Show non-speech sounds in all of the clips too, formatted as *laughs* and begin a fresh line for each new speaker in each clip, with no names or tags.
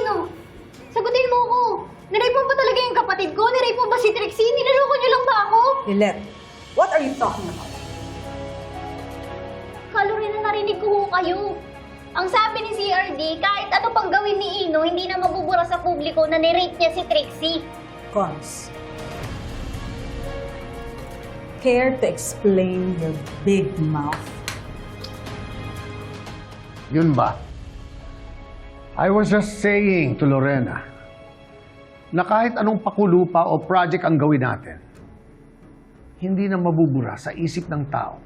Ino? Sagutin mo ko. Nirape mo ba talaga yung kapatid ko? Nirape mo ba si Trixie? Niloloko niyo lang ba ako?
Lilet, what are you talking about?
Kalori na narinig ko ho kayo. Ang sabi ni CRD, kahit ano pang gawin ni Ino, hindi na mabubura sa publiko na nirape niya si Trixie.
Cons. Care to explain your big mouth?
Yun ba? I was just saying to Lorena na kahit anong pakulupa o project ang gawin natin, hindi na mabubura sa isip ng tao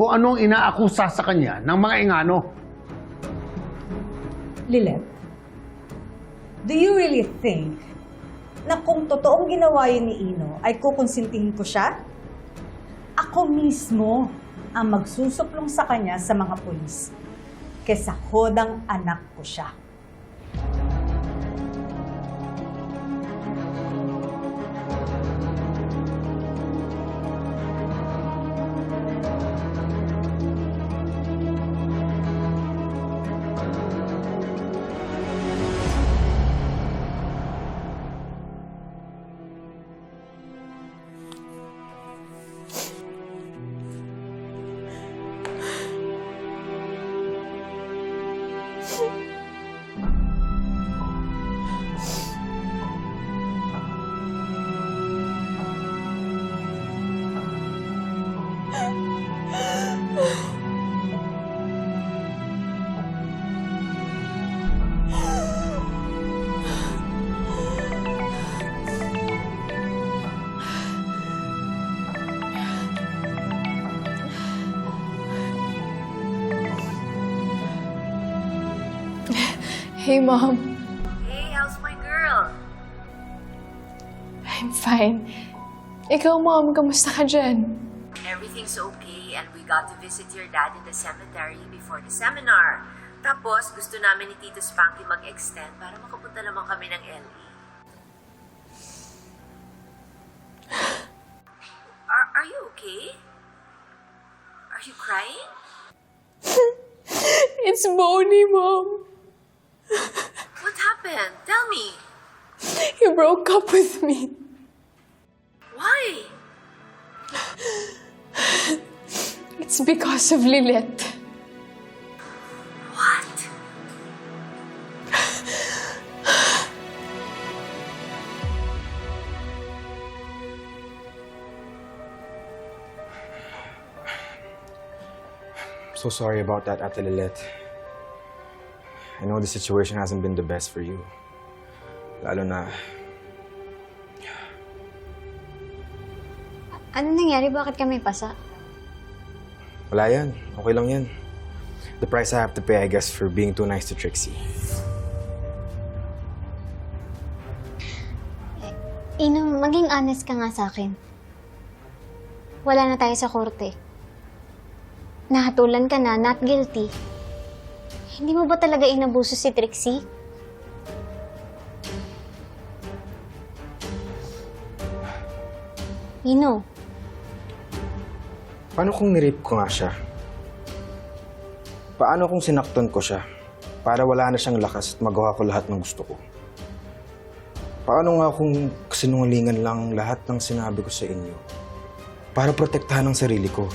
kung anong inaakusa sa kanya ng mga ingano.
Lilet, do you really think na kung totoong ginawa yun ni Ino ay kukonsintihin ko siya? Ako mismo ang magsusuplong sa kanya sa mga pulis kesa hodang anak ko siya. Thank.
Hey, Mom.
Hey, how's my girl?
I'm fine. Ikaw, Mom, kamusta ka dyan?
Everything's okay and we got to visit your dad in the cemetery before the seminar. Tapos, gusto namin ni Tito Spanky mag-extend para makapunta naman kami ng LA. *gasps* Are, are you okay? Are you crying? *laughs*
It's Bonnie, Mom.
What happened? Tell me.
He broke up with me.
Why?
It's because of Lilith.
What?
So sorry about that, Ate Lilet. I know the situation hasn't been the best for you. Lalo na,
Ano nangyari? Bakit kami pasa?
wala yan. Okay lang yan. The price I have to pay, I guess, for being too nice to Trixie.
Ino, maging honest ka nga sa akin. Wala na tayo sa korte. Nahatulan ka na, not guilty. Hindi mo ba talaga inabuso si Trixie? Ino,
Paano kung nirape ko nga siya? Paano kung sinaktan ko siya para wala na siyang lakas at magawa ko lahat ng gusto ko? Paano nga kung sinungalingan lang lahat ng sinabi ko sa inyo para protektahan ang sarili ko?